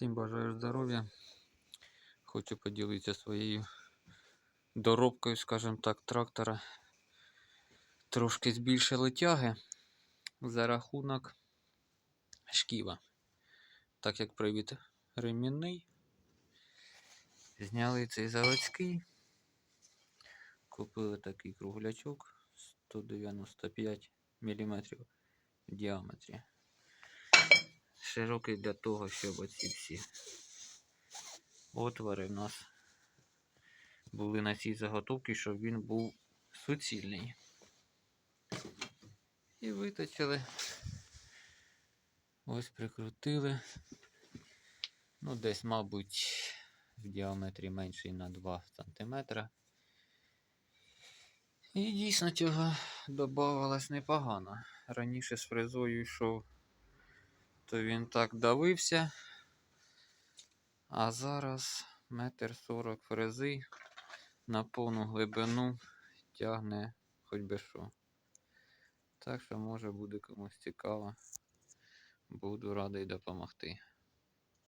Всім бажаю здоров'я. Хочу поділитися своєю доробкою, скажімо так, трактора. Трошки збільшили тяги за рахунок шківа. Так як привід ремінний, зняли цей заводський, купили такий круглячок 195 мм в діаметрі широкий для того, щоб оці всі отвори в нас були на цій заготовці, щоб він був суцільний. І виточили. Ось прикрутили. Ну, десь, мабуть, в діаметрі менший на 2 см. І дійсно цього додавалось непогано. Раніше з фрезою йшов то він так давився. А зараз метр сорок фрези на повну глибину тягне хоч би що. Так що може буде комусь цікаво. Буду радий допомогти.